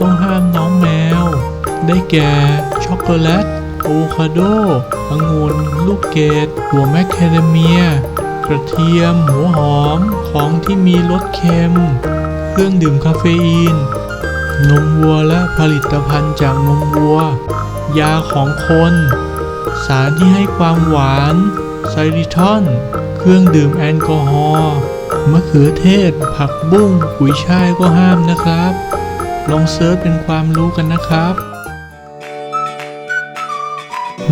ต้องห้ามน้องแมว ได้แก่ ช็อกโกแลตโวคาโดองุ่นลูกเกดหัวแมคแคเดเมีย กระเทียม หัวหอม ของที่มีรสเค็ม เครื่องดื่มคาเฟอีน นมวัวและผลิตภัณฑ์จากนมวัว ยาของคน สารที่ให้ความหวานไซริทอน เครื่องดื่มแอลกอฮอล์มะเขือเทศ ผักบุ้ง กุยช่ายก็ห้ามนะครับ ลองเซิร์ชเป็นความรู้กันนะครับ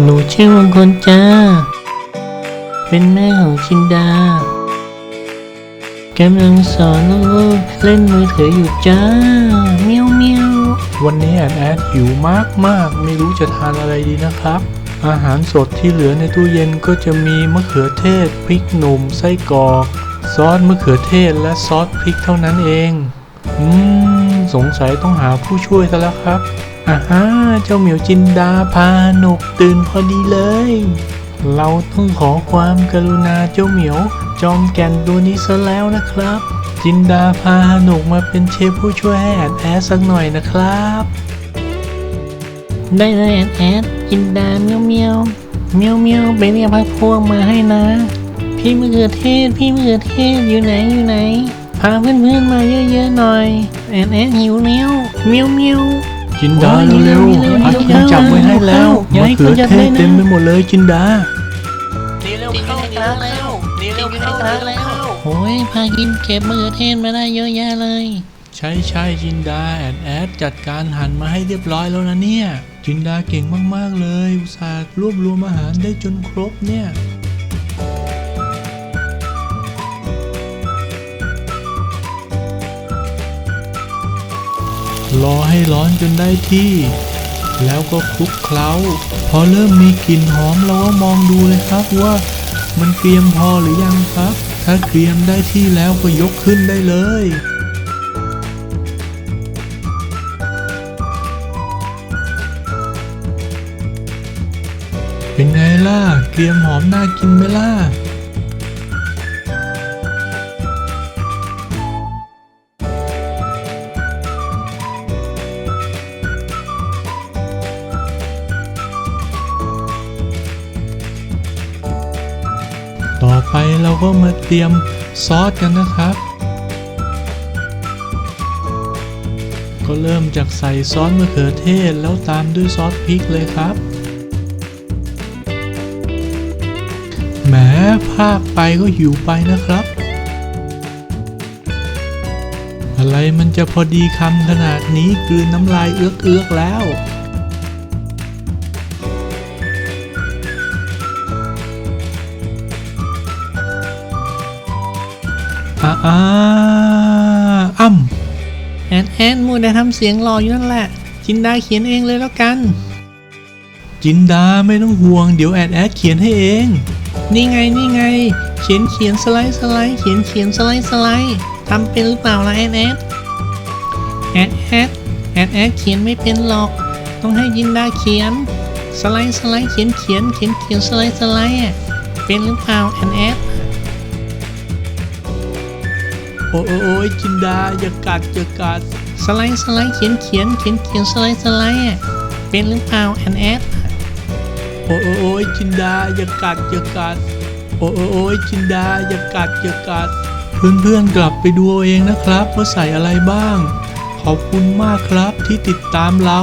หนูชื่อมงคลจ้า เป็นแม่ของชินดากำลังสอนลูกๆเล่นมือถืออยู่จ้า เมียวเมียววันนี้แอนแอดหิวมากมากๆไม่รู้จะทานอะไรดีนะครับ อาหารสดที่เหลือในตู้เย็นก็จะมีมะเขือเทศ พริกหนุ่ม ไส้กรอก ซอสมะเขือเทศและซอสพริกเท่านั้นเอง อืม สงสัยต้องหาผู้ช่วยซะแล้วครับอ่าฮะเจ้าเหมียวจินดาพาหนกตื่นพอดีเลย เราต้องขอความกรุณาเจ้าเหมียว จอมแก่นตัวนี้ซะแล้วนะครับ จินดาพาหนกมาเป็นเชฟผู้ช่วยให้แอนแอดสักหน่อยนะครับ ได้เลยแอนแอดจินดาเมียวเมียวเมียวเมียวไปเรียกพักพวกมาให้นะ พี่มะเขือเทศพี่มะเขือเทศอยู่ไหนอยู่ไหน พาเพื่อนๆมาเยอะๆหน่อยแอนแอดหิวแล้วเมียวเมียวจินดาโอ้ยเร็วเร็วๆๆอาเคียนจับไว้ให้แล้วอย่ามะให้เขือเขาจับเทได้ศนะเต็มไปหมดเลยจินดาดีเร็วเข้าเข้าแล้วดีเร็วเข้าแล้วโอ้ยพากินเก็บมะเขือเทศมาได้เยอะแยะเลย ใช่ใช่จินดาแอนแอดจัดการหั่นมาให้เรียบร้อยแล้วนะเนี่ย จินดาเก่งมากๆเลยอุตส่าห์รวบรวมอาหารได้จนครบเนี่ย รอให้ร้อนจนได้ที่ แล้วก็คลุกเคล้า พอเริ่มมีกลิ่นหอมเราก็มองดูเลยครับว่ามันเกรียมพอหรือยังครับ ถ้าเกรียมได้ที่แล้วก็ยกขึ้นได้เลยเป็นไงล่ะ เกรียมหอมน่ากินไหมล่ะ ต่อไปเราก็มาเตรียมซอสกันนะครับ ก็เริ่มจากใส่ซอสมะเขือเทศแล้วตามด้วยซอสพริกเลยครับแหมภาคไปก็หิวไปนะครับ อะไรมันจะพอดีคำขนาดนี้กลืนน้ำลายเอื้อกๆแล้ว อ่าอ่าอ้ำแอนแอนมูแต่ทำเสียงรออยู่นั่นแหละ จินดาเขียนเองเลยแล้วกัน จินดาไม่ต้องห่วง เดี๋ยวแอดแอดเขียนให้เอง นี่ไงนี่ไง เขียนเขียนสไลด์สไลด์เขียนเขียนสไลด์สไลด์ทำเป็นหรือเปล่าล่ะแอนแอนแอนแอนแอนแอนเขียนไม่เป็นหรอก ต้องให้จินดาเขียน สไลด์สไลด์เขียนเขียนเขียนเขียนสไลด์สไลด์อะเป็นหรือเปล่าแอนแอน โอ้โอ้ยจินดาอย่ากัดอย่ากัดสไลด์สไลด์เขียนเขียนเขียนเขียนสไลด์สไลด์อะเป็นหรือเปล่าแอนแอนโอ้โอ้ยจินดาอย่ากัดอย่ากัดโอ้โอ้ยจินดาอย่ากัดอย่ากัด เพื่อนๆกลับไปดูเอาเองนะครับว่าใส่อะไรบ้าง ขอบคุณมากครับที่ติดตามเรา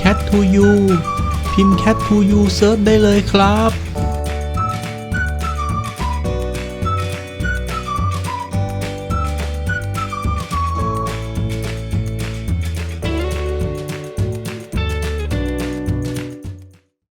Cat to You พิมพ์ Cat to You เซิร์ชได้เลยครับ